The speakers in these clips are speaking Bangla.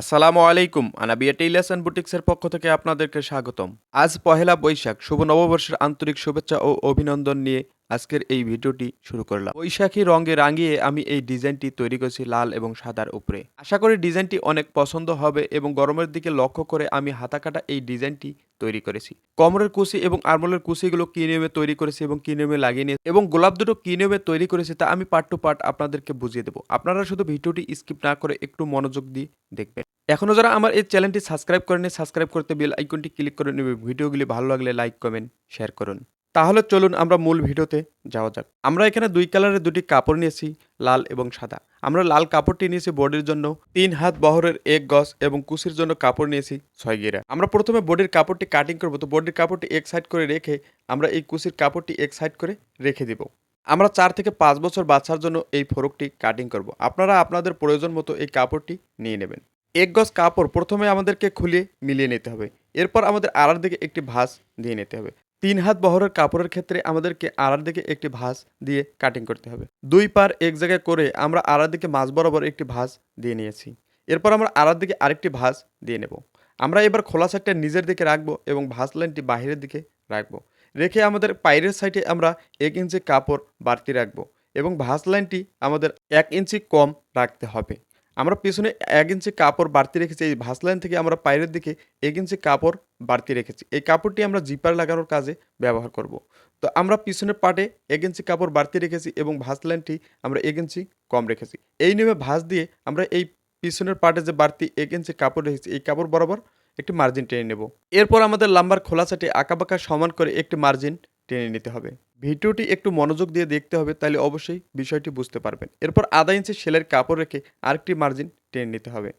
আসসালামু আলাইকুম আনাবিয়া টেইলার্স অ্যান্ড বুটিক্সের পক্ষ থেকে আপনাদেরকে স্বাগতম। আজ পহেলা বৈশাখ, শুভ নববর্ষের আন্তরিক শুভেচ্ছা ও অভিনন্দন নিয়ে আজকের এই ভিডিওটি শুরু করলাম। বৈশাখী রঙে রাঙিয়ে আমি এই ডিজাইনটি তৈরি করেছি লাল এবং সাদার উপরে। আশা করি ডিজাইনটি অনেক পছন্দ হবে এবং গরমের দিকে লক্ষ্য করে আমি হাতা কাটা এই ডিজাইনটি তৈরি করেছি। কমরের কুচি এবং আরমোলের কুচিগুলো কি নিয়মে তৈরি করেছি এবং কি নিয়মে লাগিয়ে নিয়ে এবং গোলাপ দুটো কি নিয়মে তৈরি করেছি তা আমি পার্ট টু পার্ট আপনাদেরকে বুঝিয়ে দেবো। আপনারা শুধু ভিডিওটি স্কিপ না করে একটু মনোযোগ দিয়ে দেখবেন। এখনও যারা আমার এই চ্যানেলটি সাবস্ক্রাইব করেনি সাবস্ক্রাইব করতে বেল আইকনটি ক্লিক করে নেবে। ভিডিওগুলি ভালো লাগলে লাইক কমেন্ট শেয়ার করুন। তাহলে চলুন আমরা মূল ভিডিওতে যাওয়া যাক। আমরা এখানে দুই কালারের দুটি কাপড় নিয়েছি, লাল এবং সাদা। আমরা লাল কাপড়টি নিয়েছি বডির জন্য তিন হাত বহরের এক গজ এবং কুচির জন্য কাপড় নিয়েছি ছয় গিরা। আমরা প্রথমে বডির কাপড়টি কাটিং করব, তো বডির কাপড়টি এক সাইড করে রেখে আমরা এই কুচির কাপড়টি এক সাইড করে রেখে দিব। আমরা চার থেকে পাঁচ বছর বাচ্চার জন্য এই ফরকটি কাটিং করব। আপনারা আপনাদের প্রয়োজন মতো এই কাপড়টি নিয়ে নেবেন। এক গজ কাপড় প্রথমে আমাদেরকে খুলে মিলিয়ে নিতে হবে। এরপর আমাদের আড়ার দিকে একটি ভাঁজ দিয়ে নিতে হবে। তিন হাত বহরের কাপড়ের ক্ষেত্রে আমাদেরকে আড়ার দিকে একটি ভাঁজ দিয়ে কাটিং করতে হবে। দুই পার এক জায়গায় করে আমরা আড়ার দিকে মাঝ বরাবর একটি ভাঁজ দিয়ে নিয়েছি। এরপর আমরা আড়ার দিকে আরেকটি ভাঁজ দিয়ে নেব। আমরা এবার খোলা সাইডটা নিজের দিকে রাখব এবং ভাঁজ লাইনটি বাহিরের দিকে রাখব। রেখে আমাদের পায়ের সাইডে আমরা এক ইঞ্চি কাপড় বাড়তি রাখব এবং ভাঁজ লাইনটি আমাদের এক ইঞ্চি কম রাখতে হবে। আমরা পিছনে এক ইঞ্চি কাপড় বাড়তি রেখেছি, এই ভাঁজ লাইন থেকে আমরা পায়ের দিকে এক ইঞ্চি কাপড় বাড়তি রেখেছি। এই কাপড়টি আমরা জিপার লাগানোর কাজে ব্যবহার করব। তো আমরা পিছনের পাটে এক ইঞ্চি কাপড় বাড়তি রেখেছি এবং ভাঁজ লাইনটি আমরা এক ইঞ্চি কম রেখেছি। এই নিয়মে ভাঁজ দিয়ে আমরা এই পিছনের পাটে যে বাড়তি এক ইঞ্চি কাপড় রেখেছি, এই কাপড় বরাবর একটি মার্জিন টেনে নেব। এরপর আমাদের লাম্বার খোলা সাইটে আঁকাবাঁকা সমান করে একটি মার্জিন টেনে নিতে হবে। ভিডিওটি একটু মনোযোগ দিয়ে দেখতে হবে তাহলে অবশ্যই বিষয়টি বুঝতে পারবেন। এরপর আধা ইঞ্চি সেলের কাপড় রেখে আরেকটি মার্জিন টেনে নিতে হবে।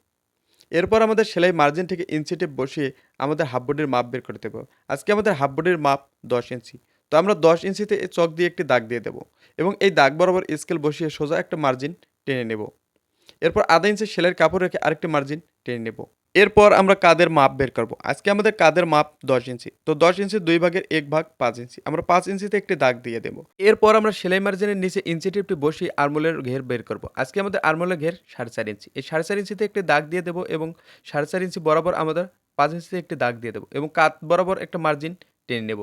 এরপর আমাদের সেলাই মার্জিন থেকে ইঞ্চি টেপ বসিয়ে আমাদের হাফ বডির মাপ বের করতে হবে আজকে আমাদের হাফ বডির মাপ দশ ইঞ্চি। তো আমরা দশ ইঞ্চিতে চক দিয়ে একটি দাগ দিয়ে দেবো এবং এই দাগ বরাবর স্কেল বসিয়ে সোজা একটা মার্জিন টেনে নেব। এরপর আধা ইঞ্চি সেলের কাপড় রেখে আরেকটি মার্জিন টেনে নেব। এরপর আমরা কাদের মাপ বের করব? আজকে আমাদের কাদের মাপ দশ ইঞ্চি। তো দশ ইঞ্চি দুই ভাগের এক ভাগ পাঁচ ইঞ্চি। আমরা পাঁচ ইঞ্চিতে একটি দাগ দিয়ে দেবো। এরপর আমরা সেলাই মার্জিনের নিচে ইঞ্চি টিপটি বসিয়ে আরমোলের ঘের বের করব। আজকে আমাদের আরমোলের ঘের সাড়ে চার ইঞ্চি। এই সাড়ে চার ইঞ্চিতে একটি দাগ দিয়ে দেবো এবং সাড়ে চার ইঞ্চি বরাবর আমাদের পাঁচ ইঞ্চিতে একটি দাগ দিয়ে দেবো এবং কাত বরাবর একটা মার্জিন টেনে নেব।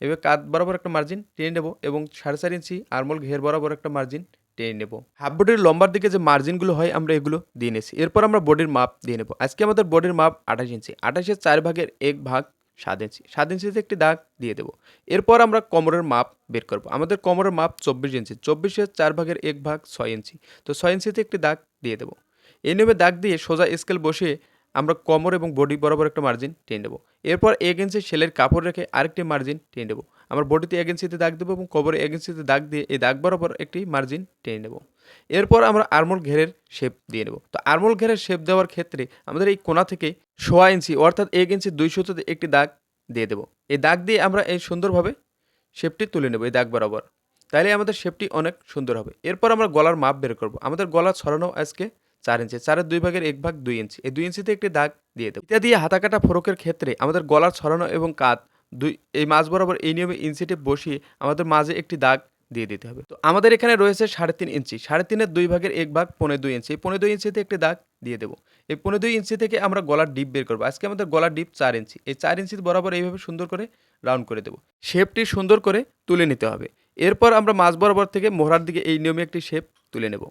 এবার কাত বরাবর একটা মার্জিন টেনে নেব এবং সাড়ে চার ইঞ্চি আরমোল ঘের বরাবর একটা মার্জিন টেনে নেব। হাফ বডির লম্বার দিকে যে মার্জিনগুলো হয়, আমরা এগুলো দিয়ে নিয়েছি। এরপর আমরা বডির মাপ দিয়ে নেব। আজকে আমাদের বডির মাপ আঠাশ ইঞ্চি। আঠাশের চার ভাগের এক ভাগ সাত ইঞ্চি। সাত ইঞ্চিতে একটি দাগ দিয়ে দেবো। এরপর আমরা কোমরের মাপ বের করব। আমাদের কোমরের মাপ চব্বিশ ইঞ্চি। চব্বিশের চার ভাগের এক ভাগ ছয় ইঞ্চি। তো ছয় ইঞ্চিতে একটি দাগ দিয়ে দেবো। এই নিয়মে দাগ দিয়ে সোজা স্কেল বসিয়ে আমরা কোমর এবং বডি বরাবর একটা মার্জিন টেনে দেবো এরপর ইঞ্চি সেলের কাপড় রেখে আরেকটি মার্জিন টেনে দেবো আমরা বডিতে ইঞ্চিতে দাগ দেবো এবং কবরে ইঞ্চিতে দাগ দিয়ে এই দাগ বরাবর একটি মার্জিন টেনে নেব। এরপর আমরা আরমোল ঘেরের শেপ দিয়ে নেব। তো আরমোল ঘেরের শেপ দেওয়ার ক্ষেত্রে আমাদের এই কোনা থেকে সোয়া ইঞ্চি অর্থাৎ এক ইঞ্চি দুই একটি দাগ দিয়ে দেবো। এই দাগ দিয়ে আমরা এই সুন্দরভাবে শেপটি তুলে নেব এই দাগ বরাবর। তাহলে আমাদের শেপটি অনেক সুন্দর হবে। এরপর আমরা গলার মাপ বের করব। আমাদের গলা ছড়ানো আজকে চার ইঞ্চি, চারের দুই ভাগের এক ভাগ দুই ইঞ্চি। এই দুই ইঞ্চিতে একটি দাগ দিয়ে দেবো। দিয়ে হাতা কাটা ফরকের ক্ষেত্রে আমাদের গলার ছড়ানো এবং কাত দুই, এই মাছ বরাবর এই নিয়মে ইঞ্চিতে বসিয়ে আমাদের মাঝে একটি দাগ দিয়ে দিতে হবে। তো আমাদের এখানে রয়েছে সাড়ে তিন ইঞ্চি। সাড়ে তিনের দুই ভাগের এক ভাগ পনেরো দুই ইঞ্চি। এই পনেরো দুই ইঞ্চিতে একটি দাগ দিয়ে দেবো। এই পনেরো দুই ইঞ্চি থেকে আমরা গলার ডিপ বের করব। আজকে আমাদের গলার ডিপ চার ইঞ্চি। এই চার ইঞ্চি বরাবর এইভাবে সুন্দর করে রাউন্ড করে দেবো। শেপটি সুন্দর করে তুলে নিতে হবে। এরপর আমরা মাছ বরাবর থেকে মোহরার দিকে এই নিয়মে একটি শেপ তুলে নেব।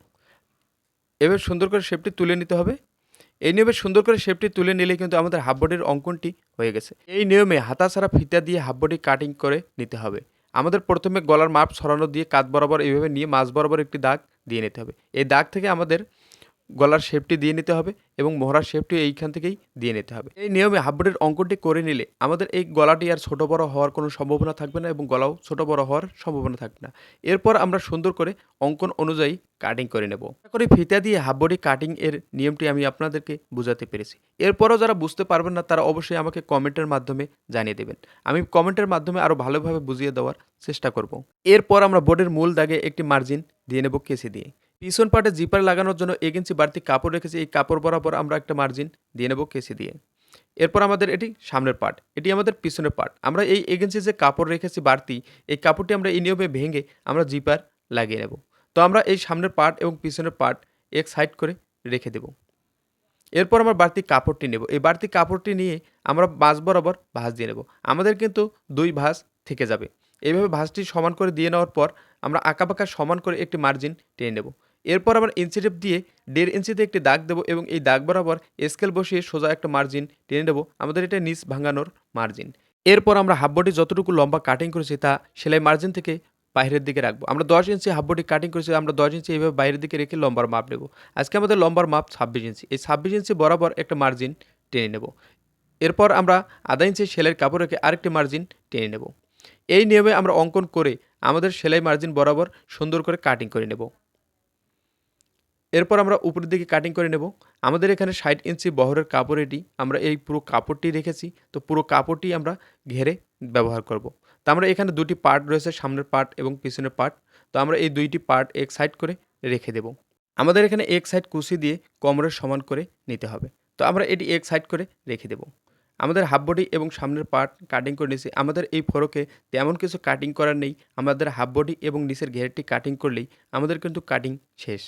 এভাবে সুন্দর করে শেপটি তুলে নিতে হবে। এই নিয়মে সুন্দর করে শেপটি তুলে নিলে কিন্তু আমাদের হাফ বডির অঙ্কনটি হয়ে গেছে। এই নিয়মে হাতা ছাড়া ফিতা দিয়ে হাফ বডি কাটিং করে নিতে হবে। আমাদের প্রথমে গলার মাপ সরানো দিয়ে কাত বরাবর এইভাবে নিয়ে মাছ বরাবর একটি দাগ দিয়ে নিতে হবে। এই দাগ থেকে আমাদের গলার শেপটি দিয়ে নিতে হবে এবং মোহরার শেপটি এইখান থেকেই দিয়ে নিতে হবে। এই নিয়মে হাফ বডির অঙ্কনটি করে নিলে আমাদের এই গলাটি আর ছোট বড় হওয়ার কোনো সম্ভাবনা থাকবে না এবং গলাও ছোট বড় হওয়ার সম্ভাবনা থাকবে না। এরপর আমরা সুন্দর করে অঙ্কন অনুযায়ী কাটিং করে নেব। আশা করি ফিতা দিয়ে হাফ বডি কাটিং এর নিয়মটি আমি আপনাদেরকে বোঝাতে পেরেছি। এরপরও যারা বুঝতে পারবেন না, তারা অবশ্যই আমাকে কমেন্টের মাধ্যমে জানিয়ে দেবেন। আমি কমেন্টের মাধ্যমে আরও ভালোভাবে বুঝিয়ে দেওয়ার চেষ্টা করব। এরপর আমরা বোর্ডের মূল দাগে একটি মার্জিন দিয়ে নেব কেসি দিয়ে। পিছন পাটে জিপার লাগানোর জন্য এক ইঞ্চি বাড়তি কাপড় রেখেছি। এই কাপড় বরাবর আমরা একটা মার্জিন দিয়ে নেব কেসি দিয়ে। এরপর আমাদের এটি সামনের পার্ট এটি আমাদের পিছনের পার্ট আমরা এই এক ইঞ্চি যে কাপড় রেখেছি বাড়তি, এই কাপড়টি আমরা এই নিয়মে ভেঙে আমরা জিপার লাগিয়ে নেব। তো আমরা এই সামনের পার্ট এবং পিছনের পার্ট এক সাইড করে রেখে দেব। এরপর আমরা বাড়তি কাপড়টি নেব। এই বাড়তি কাপড়টি নিয়ে আমরা বাঁশ বরাবর ভাঁজ দিয়ে নেব। আমাদের কিন্তু দুই ভাঁজ থেকে যাবে। এইভাবে ভাঁজটি সমান করে দিয়ে নেওয়ার পর আমরা আঁকাবাঁকা সমান করে একটি মার্জিন টেনে নেব। এরপর আবার ইঞ্চি টেপ দিয়ে দেড় ইঞ্চিতে একটি দাগ দেবো এবং এই দাগ বরাবর স্কেল বসিয়ে সোজা একটা মার্জিন টেনে নেব। আমাদের এটা নিচ ভাঙানোর মার্জিন এরপর আমরা হাফ বডি যতটুকু লম্বা কাটিং করেছি তা সেলাই মার্জিন থেকে বাইরের দিকে রাখব। আমরা দশ ইঞ্চি হাফ বডি কাটিং করেছি, আমরা দশ ইঞ্চি এইভাবে বাইরের দিকে রেখে লম্বার মাপ নেব। আজকে আমাদের লম্বার মাপ ছাব্বিশ ইঞ্চি এই ছাব্বিশ ইঞ্চি বরাবর একটা মার্জিন টেনে নেব। এরপর আমরা আধা ইঞ্চি সেলাইয়ের কাপড় রেখে আরেকটি মার্জিন টেনে নেব। এই নিয়মে আমরা অঙ্কন করে আমাদের সেলাই মার্জিন বরাবর সুন্দর করে কাটিং করে নেব। এরপর আমরা উপরের দিকে কাটিং করে নেব। আমাদের এখানে ষাট ইঞ্চি বহরের কাপড় এটি আমরা এই পুরো কাপড়টি রেখেছি। তো পুরো কাপড়টি আমরা ঘেরে ব্যবহার করব। তো আমরা এখানে দুটি পার্ট রয়েছে, সামনের পার্ট এবং পিছনের পার্ট তো আমরা এই দুইটি পার্ট এক সাইড করে রেখে দেব। আমাদের এখানে এক সাইড কুচি দিয়ে কোমরের সমান করে নিতে হবে। তো আমরা এটি এক সাইড করে রেখে দেব। আমাদের হাফ বডি এবং সামনের পার্ট কাটিং করে নিয়েছি। আমাদের এই ফরকে তেমন কিছু কাটিং করার নেই। আমাদের হাফ বডি এবং নিচের ঘেরটি কাটিং করলেই আমাদের কিন্তু কাটিং শেষ।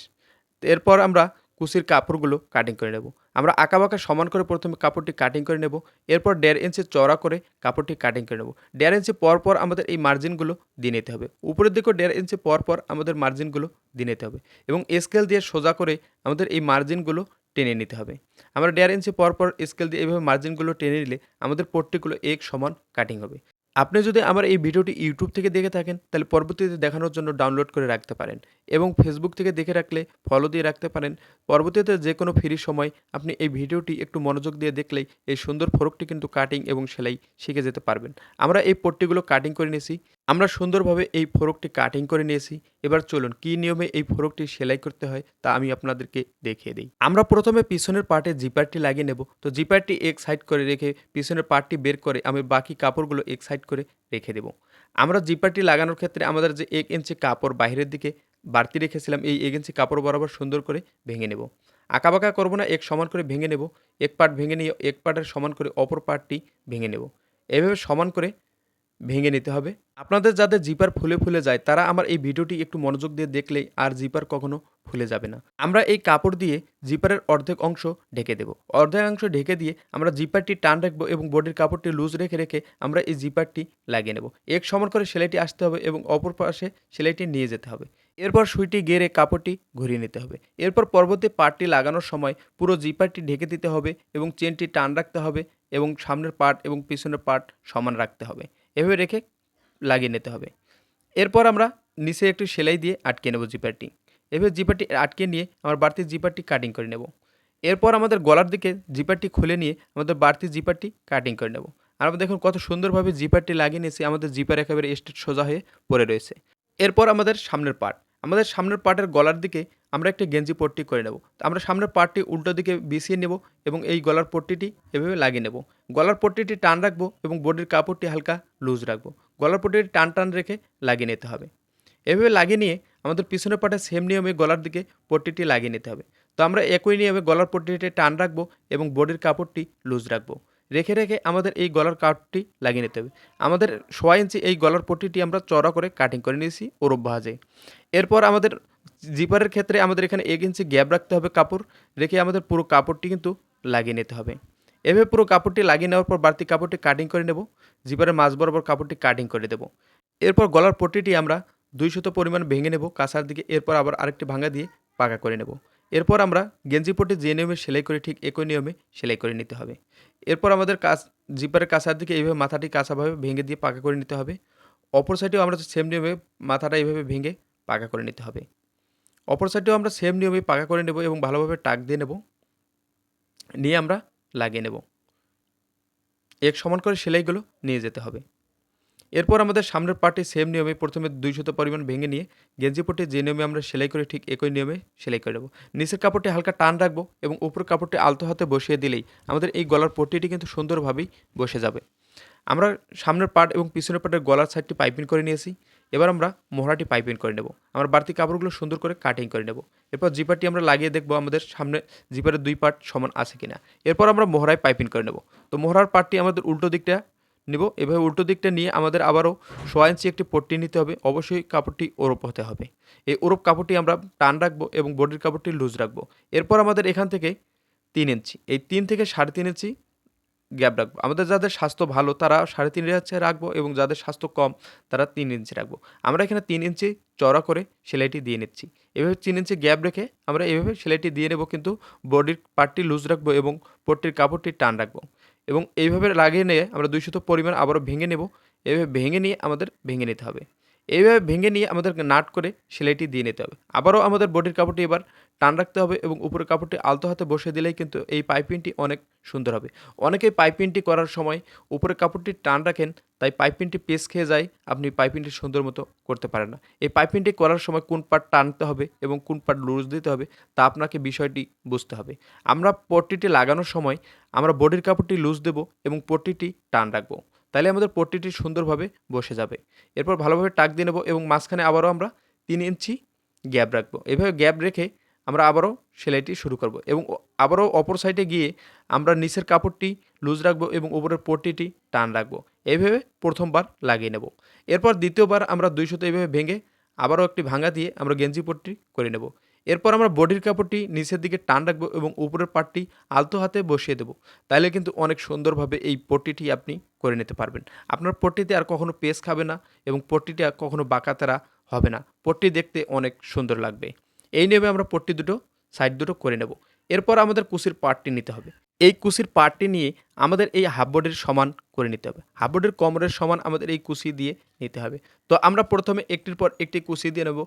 তো এরপর আমরা কুচির কাপড়গুলো কাটিং করে নেব। আমরা আঁকাবাঁকা সমান করে প্রথমে কাপড়টি কাটিং করে নেব। এরপর দেড় ইঞ্চি চড়া করে কাপড়টি কাটিং করে নেব। দেড় ইঞ্চি পর পর আমাদের এই মার্জিনগুলো দিয়ে নিতে হবে। উপরের দিকেও দেড় ইঞ্চি পর পর আমাদের মার্জিনগুলো দিয়ে নিতে হবে এবং স্কেল দিয়ে সোজা করে আমাদের এই মার্জিনগুলো টেনে নিতে হবে। আমরা দেড় ইঞ্চি পর পর স্কেল দিয়ে এইভাবে মার্জিনগুলো টেনে নিলে আমাদের পট্টিগুলো এক সমান কাটিং হবে। আপনি যদি আমার এই ভিডিওটি ইউটিউব থেকে দেখে থাকেন, তাহলে পরবর্তীতে দেখানোর জন্য ডাউনলোড করে রাখতে পারেন এবং ফেসবুক থেকে দেখে রাখলে ফলো দিয়ে রাখতে পারেন। পরবর্তীতে যে কোনো ফ্রি সময় আপনি এই ভিডিওটি একটু মনোযোগ দিয়ে দেখলেই এই সুন্দর ফরকটি কিন্তু কাটিং এবং সেলাই শিখে যেতে পারবেন। আমরা এই পট্টিগুলো কাটিং করে নিয়েছি। আমরা সুন্দরভাবে এই ফোরকটি কাটিং করে নিয়েছি। এবার চলুন, কী নিয়মে এই ফোরকটি সেলাই করতে হয় তা আমি আপনাদেরকে দেখিয়ে দিই। আমরা প্রথমে পিছনের পার্টে জিপারটি লাগিয়ে নেব। তো জিপারটি এক সাইড করে রেখে পিছনের পার্টটি বের করে আমি বাকি কাপড়গুলো এক সাইড করে রেখে দেব। আমরা জিপারটি লাগানোর ক্ষেত্রে আমাদের যে এক ইঞ্চি কাপড় বাইরের দিকে বাড়তি রেখেছিলাম, এই এক ইঞ্চি কাপড় বরাবর সুন্দর করে ভেঙে নেব। আঁকাবাঁকা করব না, এক সমান করে ভেঙে নেব। এক পার্ট ভেঙে নিয়ে এক পার্টের সমান করে অপর পার্টটি ভেঙে নেব। এভাবে সমান করে ভেঙে নিতে হবে। আপনাদের যাদের জিপার ফুলে ফুলে যায়, তারা আমার এই ভিডিওটি একটু মনোযোগ দিয়ে দেখলেই আর জিপার কখনো ফুলে যাবে না। আমরা এই কাপড় দিয়ে জিপারের অর্ধেক অংশ ঢেকে দেব। অর্ধেক অংশ ঢেকে দিয়ে আমরা জিপারটি টান রাখব এবং বডির কাপড়টি লুজ রেখে রেখে আমরা এই জিপারটি লাগিয়ে নেব। এক সমান করে সেলাইটি আসতে হবে এবং অপর পাশে সেলাইটি নিয়ে যেতে হবে। এরপর সুইটি গেড়ে কাপড়টি ঘুরিয়ে নিতে হবে। এরপর পরবর্তী পার্টটি লাগানোর সময় পুরো জিপারটি ঢেকে দিতে হবে এবং চেনটি টান রাখতে হবে এবং সামনের পার্ট এবং পিছনের পার্ট সমান রাখতে হবে। এভাবে রেখে লাগিয়ে নিতে হবে। এরপর আমরা নিচে একটু সেলাই দিয়ে আটকে নেব জিপারটি। এভাবে জিপারটি আটকে নিয়ে আমার বাড়তি জিপারটি কাটিং করে নেব। এরপর আমাদের গলার দিকে জিপারটি খুলে নিয়ে আমাদের বাড়তি জিপারটি কাটিং করে নেব। আমরা দেখুন কত সুন্দরভাবে জিপারটি লাগিয়ে নিয়েছি, আমাদের জিপার একেবারে স্টেট সোজা হয়ে পড়ে রয়েছে। এরপর আমাদের সামনের পার্ট আমাদের সামনের পার্টের গলার দিকে আমরা একটি গেঞ্জি পট্টি করে নেব। তো আমরা সামনের পার্টটি উল্টো দিকে বিছিয়ে নেব এবং এই গলার পট্টিটি এভাবে লাগিয়ে নেব। গলার পট্টিটি টান রাখব এবং বডির কাপড়টি হালকা লুজ রাখব। গলার পট্টিটি টান টান রেখে লাগিয়ে নিতে হবে। এভাবে লাগিয়ে নিয়ে আমাদের পিছনের পাটে সেম নিয়মে গলার দিকে পট্টিটি লাগিয়ে নিতে হবে। তো আমরা একই নিয়মে গলার পট্টিটি টান রাখব এবং বডির কাপড়টি লুজ রাখব। রেখে রেখে আমাদের এই গলার কাপড়টি লাগিয়ে নিতে হবে। আমাদের সোয়া ইঞ্চি এই গলার পট্টিটি আমরা চড়া করে কাটিং করে নিয়েছি ওরব ভাজে। এরপর আমাদের জিপারের ক্ষেত্রে আমাদের এখানে এক ইঞ্চি গ্যাপ রাখতে হবে কাপড়, রেখে আমাদের পুরো কাপড়টি কিন্তু লাগিয়ে নিতে হবে। এভাবে পুরো কাপড়টি লাগিয়ে নেওয়ার পর বাড়তি কাপড়টি কাটিং করে নেব জিপারের মাঝ বরাবর কাপড়টি কাটিং করে দেব। এরপর গলার পট্টিটি আমরা দুই শত পরিমাণ ভেঙে নেব কাঁচার দিকে, এরপর আবার আরেকটি ভাঙা দিয়ে পাকা করে নেব। এরপর আমরা গেঞ্জি পট্টি যে নিয়মে সেলাই করে, ঠিক একই নিয়মে সেলাই করে নিতে হবে। এরপর আমাদের কাজ, জিপারের কাঁচার দিকে এইভাবে মাথাটি কাঁচাভাবে ভেঙে দিয়ে পাকা করে নিতে হবে। অপর সাইডেও আমরা সেম নিয়মে মাথাটা এইভাবে ভেঙে পাকা করে নিতে হবে। অপর সাইডেও আমরা সেম নিয়মে পাকা করে নেব এবং ভালোভাবে টাক দিয়ে নেব। নিয়ে আমরা লাগিয়ে নেব। এক সমান করে সেলাইগুলো নিয়ে যেতে হবে। এরপর আমাদের সামনের পার্টি সেম নিয়মে প্রথমে দুই শত পরিমাণ ভেঙে নিয়ে গেঞ্জি পট্টি যে নিয়মে আমরা সেলাই করে ঠিক একই নিয়মে সেলাই করে নেব। নিচের কাপড়টি হালকা টান রাখব এবং উপরের কাপড়টি আলতো হাতে বসিয়ে দিলেই আমাদের এই গলার পট্টিটি কিন্তু সুন্দরভাবেই বসে যাবে। আমরা সামনের পার্ট এবং পিছনের পার্টের গলার সাইডটি পাইপিং করে নিয়েছি। এবার আমরা মোহরাটি পাইপিং করে নেব। আমরা বাড়তি কাপড়গুলো সুন্দর করে কাটিং করে নেব। এরপর জিপারটি আমরা লাগিয়ে দেখব আমাদের সামনে জিপারের দুই পার্ট সমান আছে কিনা। এরপর আমরা মোহরায় পাইপিং করে নেব। তো মোহরার পার্টটি আমাদের উল্টো দিকটা নেব। এভাবে উল্টো দিকটা নিয়ে আমাদের আবারও সোয়া ইঞ্চি একটি পট্টি নিতে হবে। অবশ্যই কাপড়টি ওরপ হতে হবে। এই ওরপ কাপড়টি আমরা টান রাখব এবং বডির কাপড়টি লুজ রাখব। এরপর আমাদের এখান থেকে তিন ইঞ্চি। এই তিন থেকে সাড়ে তিন ইঞ্চি গ্যাপ রাখব। আমাদের যাদের স্বাস্থ্য ভালো, তারা সাড়ে তিন ইঞ্চি রাখব এবং যাদের স্বাস্থ্য কম, তারা তিন ইঞ্চি রাখব। আমরা এখানে তিন ইঞ্চি চড়া করে সেলাইটি দিয়ে নিচ্ছি। এভাবে তিন ইঞ্চি গ্যাপ রেখে আমরা এভাবে সেলাইটি দিয়ে নেব, কিন্তু বডির পার্টটি লুজ রাখব এবং পট্টির কাপড়টি টান রাখব। এবং এইভাবে লাগিয়ে নিয়ে আমরা দুই শত পরিমাণ আবারও ভেঙে নেব। এভাবে ভেঙে নিয়ে আমাদের ভেঙে নিতে হবে। এইভাবে ভেঙে নিয়ে আমাদের নাট করে সেলাইটি দিয়ে নিতে হবে। আবারও আমাদের বডির কাপড়টি এবার টান রাখতে হবে এবং উপরের কাপড়টি আলতো হাতে বসে দিলেই কিন্তু এই পাইপিংটি অনেক সুন্দর হবে। অনেকেই পাইপিংটি করার সময় উপরের কাপড়টি টান রাখেন, তাই পাইপিংটি পেস খেয়ে যায়, আপনি পাইপিংটি সুন্দর মতো করতে পারেন না। এই পাইপিংটি করার সময় কোন পার্ট টানতে হবে এবং কোন পার্ট লুজ দিতে হবে, তা আপনাকে বিষয়টি বুঝতে হবে। আমরা পট্টিটি লাগানোর সময় আমরা বডির কাপড়টি লুজ দেব এবং পট্টিটি টান রাখব। তাহলে আমাদের পট্টিটি সুন্দরভাবে বসে যাবে। এরপর ভালোভাবে টাক দিয়ে নেব এবং মাঝখানে আবারও আমরা তিন ইঞ্চি গ্যাপ রাখব। এভাবে গ্যাপ রেখে আমরা আবারও সেলাইটি শুরু করব এবং আবারও অপর সাইডে গিয়ে আমরা নিচের কাপড়টি লুজ রাখব এবং উপরের পট্টিটি টান রাখব। এইভাবে প্রথমবার লাগিয়ে নেব। এরপর দ্বিতীয়বার আমরা দুইশত এইভাবে ভেঙে আবারও একটি ভাঙা দিয়ে আমরা গেঞ্জি পট্টি করে নেব। এরপর আমরা বডির কাপড়টি নিচের দিকে টান রাখব এবং উপরের পাটটি আলতো হাতে বসিয়ে দেবো। তাহলে কিন্তু অনেক সুন্দরভাবে এই পট্টিটি আপনি করে নিতে পারবেন। আপনার পট্টিতে আর কখনো পেস খাবে না এবং পট্টিটি কখনো বাঁকাতারা হবে না। পট্টি দেখতে অনেক সুন্দর লাগবে। এই নেবে আমরা পট্টি দুটো, সাইড দুটো করে নেব। এরপর আমাদের কুচির পার্টটি নিতে হবে। এই কুচির পার্টটি নিয়ে আমাদের এই হাফ বডির সমান করে নিতে হবে। হাফ বডির কোমরের সমান আমাদের এই কুচি দিয়ে নিতে হবে। তো আমরা প্রথমে একটির পর একটি কুচি দিয়ে নেব।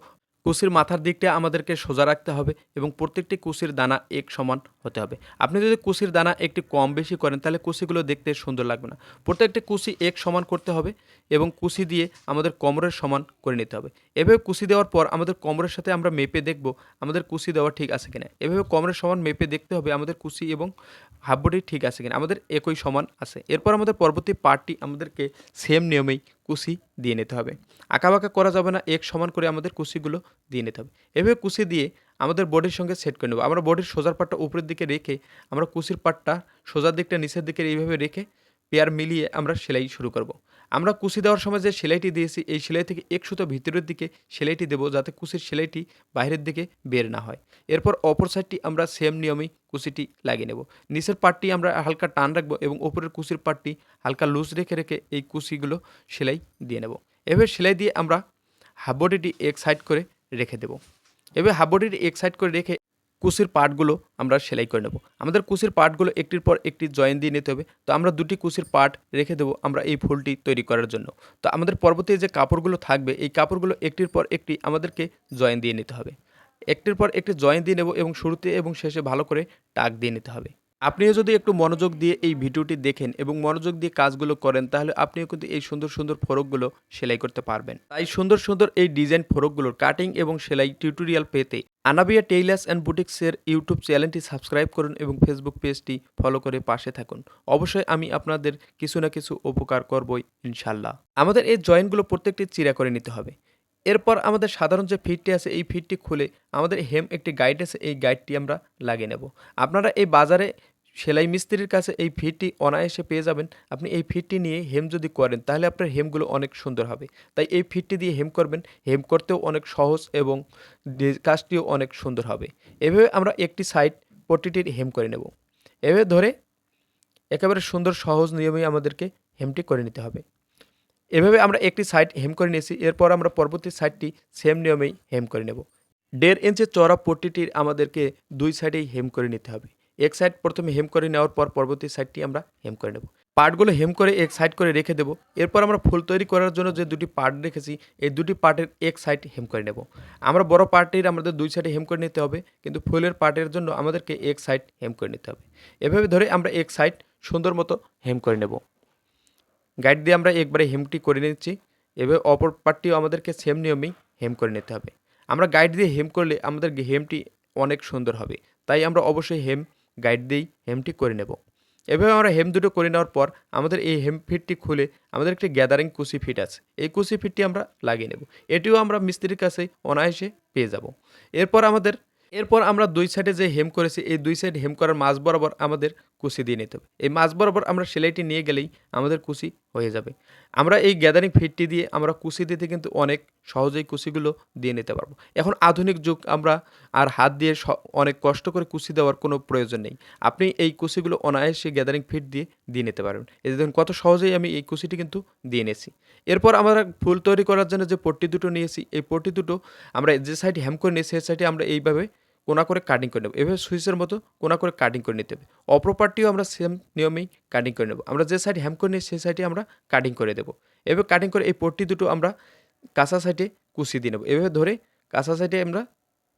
কুচির মাথার দিকটা আমাদেরকে সোজা রাখতে হবে এবং প্রত্যেকটি কুসির দানা এক সমান হতে হবে। আপনি যদি কুসির দানা একটি কম বেশি করেন, তাহলে কুসিগুলো দেখতে সুন্দর লাগবে না। প্রত্যেকটি কুসি এক সমান করতে হবে এবং কুসি দিয়ে আমাদের কোমরের সমান করে নিতে হবে। এভাবে কুচি দেওয়ার পর আমাদের কোমরের সাথে আমরা মেপে দেখব আমাদের কুচি দেওয়া ঠিক আছে কিনা। এভাবে কোমরের সমান মেপে দেখতে হবে আমাদের কুচি এবং হাফ বডি ঠিক আছে কিনা। আমাদের একই সমান আছে। এরপর আমাদের পরবর্তী পার্টটি আমাদেরকে সেম নিয়মেই কুচি দিয়ে নিতে হবে। আঁকাবাঁকা করা যাবে না, এক সমান করে আমাদের কুচিগুলো দিয়ে নিতে হবে। এভাবে কুচি দিয়ে আমাদের বডির সঙ্গে সেট করে নেব। আমরা বডির সোজার পাটটা উপরের দিকে রেখে আমরা কুচির পাটটা সোজার দিকটা নিচের দিকে এইভাবে রেখে পেয়ার মিলিয়ে আমরা সেলাই শুরু করব। আমরা কুচি দেওয়ার সময় যে সেলাইটি দিয়েছি, এই সেলাই থেকে এক সুতো ভিতরের দিকে সেলাইটি দেবো যাতে কুচির সেলাইটি বাইরের দিকে বের না হয়। এরপর অপর সাইডটি আমরা সেম নিয়মেই কুচিটি লাগিয়ে নেব। নিচের পাটটি আমরা হালকা টান রাখব এবং ওপরের কুচির পাটটি হালকা লুজ রেখে রেখে এই কুচিগুলো সেলাই দিয়ে নেব। এভাবে সেলাই দিয়ে আমরা হাফ বডিটি এক সাইড করে রেখে দেব। এভাবে হাফ বডিটি এক সাইড করে রেখে কুচির পার্টগুলো আমরা সেলাই করে নেব। আমাদের কুচির পার্টগুলো একটির পর একটি জয়েন দিয়ে নিতে হবে। তো আমরা দুটি কুচির পার্ট রেখে দেবো আমরা এই ফুলটি তৈরি করার জন্য। তো আমাদের পরবর্তী যে কাপড়গুলো থাকবে, এই কাপড়গুলো একটির পর একটি আমাদেরকে জয়েন দিয়ে নিতে হবে। একটির পর একটি জয়েন দিয়ে নেব এবং শুরুতে এবং শেষে ভালো করে টাক দিয়ে নিতে হবে। আপনিও যদি একটু মনোযোগ দিয়ে এই ভিডিওটি দেখেন এবং মনোযোগ দিয়ে কাজগুলো করেন, তাহলে আপনিও কিন্তু এই সুন্দর সুন্দর ফরকগুলো সেলাই করতে পারবেন। তাই সুন্দর সুন্দর এই ডিজাইন ফরকগুলোর কাটিং এবং সেলাই টিউটোরিয়াল পেতে আনাবিয়া টেইলার্স অ্যান্ড বুটিক্সের ইউটিউব চ্যানেলটি সাবস্ক্রাইব করুন এবং ফেসবুক পেজটি ফলো করে পাশে থাকুন। অবশ্যই আমি আপনাদের কিছু না কিছু উপকার করবই ইনশাল্লাহ আমাদের এই জয়েন্টগুলো প্রত্যেকটি চিরা করে নিতে হবে। এরপর আমাদের সাধারণ যে ফিটটি আছে, এই ফিটটি খুলে আমাদের হেম একটি গাইড আছে, এই গাইডটি আমরা লাগিয়ে নেব। আপনারা এই বাজারে সেলাই মিস্ত্রির কাছে এই ফিটটি অনায়াসে পেয়ে যাবেন। আপনি এই ফিটটি নিয়ে হেম যদি করেন, তাহলে আপনার হেমগুলো অনেক সুন্দর হবে। তাই এই ফিটটি দিয়ে হেম করবেন। হেম করতেও অনেক সহজ এবং কাজটিও অনেক সুন্দর হবে। এভাবে আমরা একটি সাইড পট্টিটির হেম করে নেব। এভাবে ধরে একেবারে সুন্দর সহজ নিয়মেই আমাদেরকে হেমটি করে নিতে হবে। এভাবে আমরা একটি সাইড হেম করে নিয়েছি। এরপর আমরা পরবর্তী সাইডটি সেম নিয়মেই হেম করে নেব। দেড় ইঞ্চের চড়া পট্টিটির আমাদেরকে দুই সাইডেই হেম করে নিতে হবে। এক সাইড প্রথমে হেম করে নেওয়ার পর পরবর্তী সাইডটি আমরা হেম করে নেব। পার্টগুলো হেম করে এক সাইড করে রেখে দেবো। এরপর আমরা ফুল তৈরি করার জন্য যে দুটি পার্ট রেখেছি, এই দুটি পার্টের এক সাইড হেম করে নেব। আমরা বড় পার্টির আমাদের দুই সাইডে হেম করে নিতে হবে, কিন্তু ফুলের পার্টের জন্য আমাদেরকে এক সাইড হেম করে নিতে হবে। এভাবে ধরে আমরা এক সাইড সুন্দর মতো হেম করে নেব। গাইড দিয়ে আমরা একবারে হেমটি করে নিচ্ছি। এভাবে অপর পার্টটিও আমাদেরকে সেম নিয়মেই হেম করে নিতে হবে। আমরা গাইড দিয়ে হেম করলে আমাদের হেমটি অনেক সুন্দর হবে। তাই আমরা অবশ্যই হেম গাইড দিয়েই হেমটি করে নেব। এভাবে আমরা হেম দুটো করে নেওয়ার পর আমাদের এই হেম ফিটটি খুলে আমাদের একটি গ্যাদারিং কুচি ফিট আছে। এই কুচি ফিটটি আমরা লাগিয়ে নেব। এটিও আমরা মিস্ত্রির কাছে অনায়াসে পেয়ে যাব। এরপর আমাদের, এরপর আমরা দুই সাইডে যে হেম করেছি, এই দুই সাইড হেম করার মাঝ বরাবর আমাদের কুচি দিয়ে নিতে হবে। এই মাছ বরাবর আমরা সেলাইটি নিয়ে গেলেই আমাদের কুচি হয়ে যাবে। আমরা এই গ্যাদারিং ফিটটি দিয়ে আমরা কুচি দিতে কিন্তু অনেক সহজেই কুচিগুলো দিয়ে নিতে পারব। এখন আধুনিক যুগ, আমরা আর হাত দিয়ে অনেক কষ্ট করে কুচি দেওয়ার কোনো প্রয়োজন নেই। আপনি এই কুচিগুলো অনায়াসে গ্যাদারিং ফিট দিয়ে দিয়ে নিতে পারবেন এই দেখুন, কত সহজেই আমি এই কুচিটি কিন্তু দিয়ে নিয়েছি। এরপর আমরা ফুল তৈরি করার জন্য যে পট্টি দুটো নিয়েছি, এই পট্টি দুটো আমরা যে সাইডে হ্যাম করে নিয়েছি, সেই সাইডে আমরা এইভাবে কোনা করে কাটিং করে নেব। এভাবে সুইচের মতো কোনা করে কাটিং করে নিতে হবে। অপর পার্টিও আমরা সেম নিয়মেই কাটিং করে নেব। আমরা যে সাইড হ্যাম করে নিই, সেই সাইডে আমরা কাটিং করে দেবো। এভাবে কাটিং করে এই পট্টি দুটো আমরা কাঁচা সাইডে কুচি দিয়ে নেব। এভাবে ধরে কাঁচা সাইডে আমরা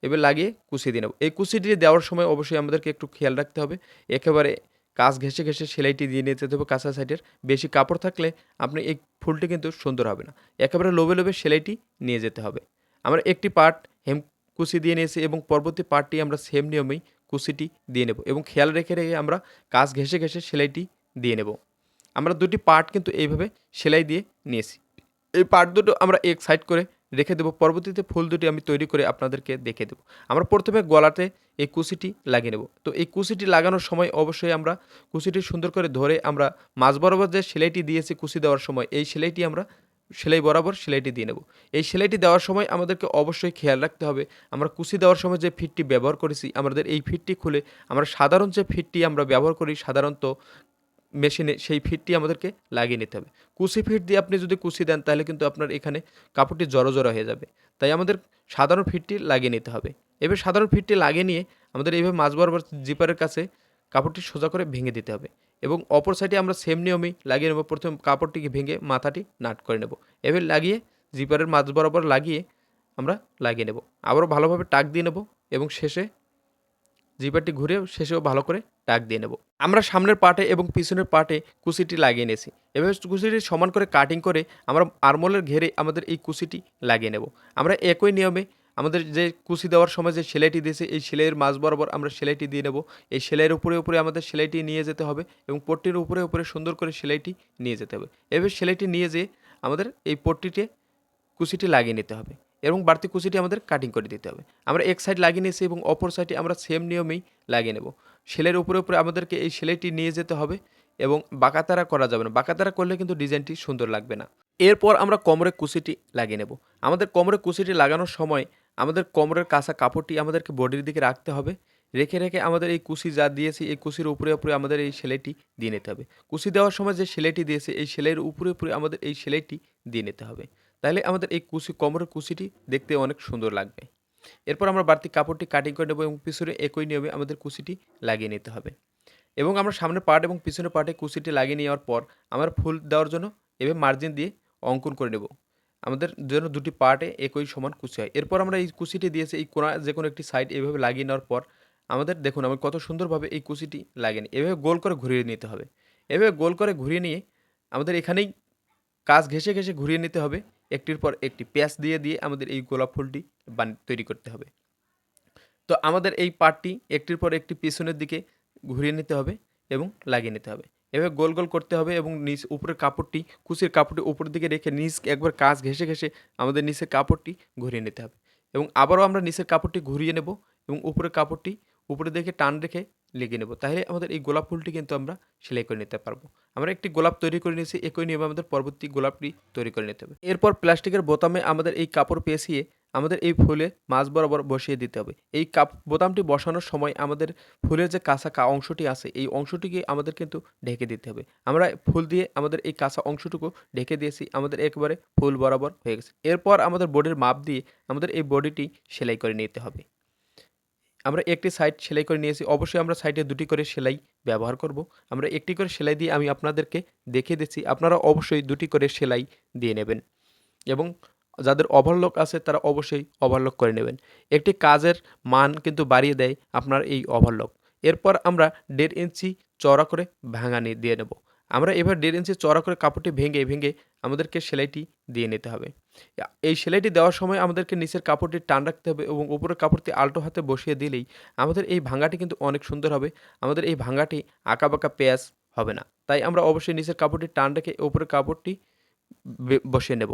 এবার লাগিয়ে কুচি দিয়ে নেব। এই কুচিটি দেওয়ার সময় অবশ্যই আমাদেরকে একটু খেয়াল রাখতে হবে। একেবারে কাজ ঘেসে ঘেসে সেলাইটি দিয়ে নিতে হবে কাঁচা সাইডের বেশি কাপড় থাকলে আপনি এই ফুলটি কিন্তু সুন্দর হবে না। একেবারে লোবে লোবে সেলাইটি নিয়ে যেতে হবে। আমরা একটি পার্ট হেম কুচি দিয়ে নিয়েছি এবং পরবর্তী পার্টটি আমরা সেম নিয়মেই কুচিটি দিয়ে নেব এবং খেয়াল রেখে রেখে আমরা কাজ ঘেসে ঘেসে সেলাইটি দিয়ে নেব। আমরা দুটি পার্ট কিন্তু এইভাবে সেলাই দিয়ে নিয়েছি। এই পার্ট দুটো আমরা এক সাইড করে রেখে দেবো। পরবর্তীতে ফুল দুটি আমি তৈরি করে আপনাদেরকে দেখে দেবো। আমরা প্রথমে গলাতে এই কুচিটি লাগিয়ে নেব। তো এই কুচিটি লাগানোর সময় অবশ্যই আমরা কুচিটি সুন্দর করে ধরে আমরা মাঝ বরাবর যে সেলাইটি দিয়েছি কুচি দেওয়ার সময়, এই সেলাইটি আমরা সেলাই বরাবর সেলাইটি দিয়ে নেব। এই সেলাইটি দেওয়ার সময় আমাদেরকে অবশ্যই খেয়াল রাখতে হবে, আমরা কুচি দেওয়ার সময় যে ফিটটি ব্যবহার করেছি, আমাদের এই ফিটটি খুলে আমরা সাধারণ যে ফিটটি আমরা ব্যবহার করি সাধারণত মেশিনে, সেই ফিটটি আমাদেরকে লাগিয়ে নিতে হবে। কুচি ফিট দিয়ে আপনি যদি কুচি দেন, তাহলে কিন্তু আপনার এখানে কাপড়টি জড়ো জড়ো হয়ে যাবে। তাই আমাদের সাধারণ ফিটটি লাগিয়ে নিতে হবে। এবার সাধারণ ফিটটি লাগিয়ে নিয়ে আমাদের এইভাবে মাঝ বরাবর জিপারের কাছে কাপড়টি সোজা করে ভেঙে দিতে হবে। এবং অপর সাইডে আমরা সেম নিয়মেই লাগিয়ে নেব। প্রথম কাপড়টিকে ভেঙে মাথাটি নাট করে নেব। এবার লাগিয়ে জিপারের মাঝ বরাবর লাগিয়ে আমরা লাগিয়ে নেব। আবারও ভালোভাবে টাক দিয়ে নেব এবং শেষে জিপারটি ঘুরে শেষেও ভালো করে টাক দিয়ে নেব। আমরা সামনের পাটে এবং পিছনের পাটে কুচিটি লাগিয়ে নিয়েছি। এভাবে কুচিটি সমান করে কাটিং করে আমরা আরমোলের ঘেরে আমাদের এই কুচিটি লাগিয়ে নেব। আমরা একই নিয়মে আমাদের যে কুচি দেওয়ার সময় যে সেলাইটি দিয়েছে, এই সেলাইয়ের মাঝ বরাবর আমরা সেলাইটি দিয়ে নেব। এই সেলাইয়ের উপরে উপরে আমাদের সেলাইটি নিয়ে যেতে হবে এবং পট্টির উপরে উপরে সুন্দর করে সেলাইটি নিয়ে যেতে হবে। এভাবে সেলাইটি নিয়ে যেয়ে আমাদের এই পট্টিতে কুচিটি লাগিয়ে নিতে হবে এবং বাড়তি কুচিটি আমাদের কাটিং করে দিতে হবে। আমরা এক সাইড লাগিয়ে নিয়েছি এবং অপর সাইডে আমরা সেম নিয়মেই লাগিয়ে নেব। সেলাইয়ের উপরে উপরে আমাদেরকে এই সেলাইটি নিয়ে যেতে হবে এবং বাঁকাতারা করা যাবে না। বাঁকাতারা করলে কিন্তু ডিজাইনটি সুন্দর লাগবে না। এরপর আমরা কোমরে কুচিটি লাগিয়ে নেব। আমাদের কোমরে কুচিটি লাগানোর সময় আমাদের কোমরের কাঁচা কাপড়টি আমাদেরকে বডির দিকে রাখতে হবে। রেখে রেখে আমাদের এই কুচি যা দিয়েছি, এই কুচির উপরে উপরে আমাদের এই সেলাইটি দিয়ে নিতে হবে। কুচি দেওয়ার সময় যে সেলাইটি দিয়েছে, এই সেলাইয়ের উপরে উপরে আমাদের এই সেলাইটি দিয়ে নিতে হবে। তাহলে আমাদের এই কুচি কোমরের কুচিটি দেখতে অনেক সুন্দর লাগবে। এরপর আমরা বাড়তি কাপড়টি কাটিং করে নেব এবং পিছনে একই নিয়মে আমাদের কুচিটি লাগিয়ে নিতে হবে। এবং আমরা সামনের পার্ট এবং পিছনের পার্টে কুচিটি লাগিয়ে নেওয়ার পর আমরা ফুল দেওয়ার জন্য এভাবে মার্জিন দিয়ে অঙ্কন করে নেব। আমাদের যেন দুটি পার্টে একই সমান কুচি হয়। এরপর আমরা এই কুচিটি দিয়েছি, এই কোনা যে কোনো একটি সাইড এভাবে লাগিয়ে নেওয়ার পর আমাদের দেখুন, আমি কত সুন্দরভাবে এই কুচিটি লাগেনি এভাবে গোল করে ঘুরিয়ে নিতে হবে। এভাবে গোল করে ঘুরিয়ে নিয়ে আমাদের এখানেই কাজ ঘেসে ঘেসে ঘুরিয়ে নিতে হবে। একটির পর একটি পেঁয়াজ দিয়ে দিয়ে আমাদের এই গোলাপ ফুলটি বান তৈরি করতে হবে। তো আমাদের এই পার্টটি একটির পর একটি পিছনের দিকে ঘুরিয়ে নিতে হবে এবং লাগিয়ে নিতে হবে। এভাবে গোল গোল করতে হবে এবং নিচ উপরের কাপড়টি কুচির কাপড়টি উপরের দিকে রেখে নিচ একবার কাজ ঘেসে ঘেসে আমাদের নিচের কাপড়টি ঘুরিয়ে নিতে হবে। এবং আবারও আমরা নিচের কাপড়টি ঘুরিয়ে নেব এবং উপরের কাপড়টি উপরে দেখে টান রেখে লেগে নেব। তাহলে আমাদের এই গোলাপ ফুলটি কিন্তু আমরা সেলাই করে নিতে পারব। আমরা একটি গোলাপ তৈরি করে নিয়েছি, একই নিয়মে আমাদের পরবর্তী গোলাপটি তৈরি করে নিতে হবে। এরপর প্লাস্টিকের বোতামে আমাদের এই কাপড় পেঁচিয়ে আমাদের এই ফুলে মাছ বরাবর বসিয়ে দিতে হবে। এই কাপ বোতামটি বসানোর সময় আমাদের ফুলের যে কাঁচা কা অংশটি আছে, এই অংশটিকে আমাদের কিন্তু ঢেকে দিতে হবে। আমরা ফুল দিয়ে আমাদের এই কাঁচা অংশটুকু ঢেকে দিয়েছি, আমাদের একবারে ফুল বরাবর হয়ে গেছে। এরপর আমাদের বডির মাপ দিয়ে আমাদের এই বডিটি সেলাই করে নিতে হবে। আমরা একটি সাইড সেলাই করে নিয়েছি, অবশ্যই আমরা সাইডে দুটি করে সেলাই ব্যবহার করব। আমরা একটি করে সেলাই দিয়ে আমি আপনাদেরকে দেখিয়ে দিচ্ছি, আপনারা অবশ্যই দুটি করে সেলাই দিয়ে নেবেন। এবং যাদের ওভারলক আছে, তারা অবশ্যই ওভারলক করে নেবেন। একটি কাজের মান কিন্তু বাড়িয়ে দেয় আপনার এই ওভারলক এরপর আমরা দেড় ইঞ্চি চড়া করে ভাঙানি দিয়ে নেব। আমরা এবার দেড় ইঞ্চি চড়া করে কাপড়টি ভেঙে ভেঙে আমাদেরকে সেলাইটি দিয়ে নিতে হবে। এই সেলাইটি দেওয়ার সময় আমাদেরকে নিচের কাপড়টি টান রাখতে হবে এবং উপরের কাপড়টি আলটো হাতে বসিয়ে দিলেই আমাদের এই ভাঙাটি কিন্তু অনেক সুন্দর হবে। আমাদের এই ভাঙাটি আঁকা বাঁকা পেঁয়াজ হবে না। তাই আমরা অবশ্যই নিচের কাপড়টি টান রেখে উপরের কাপড়টি বসিয়ে নেব।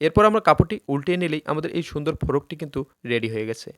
এরপর আমরা কাপড়টি উল্টে নিলেই আমাদের এই সুন্দর ফোরকটি কিন্তু রেডি হয়ে গেছে।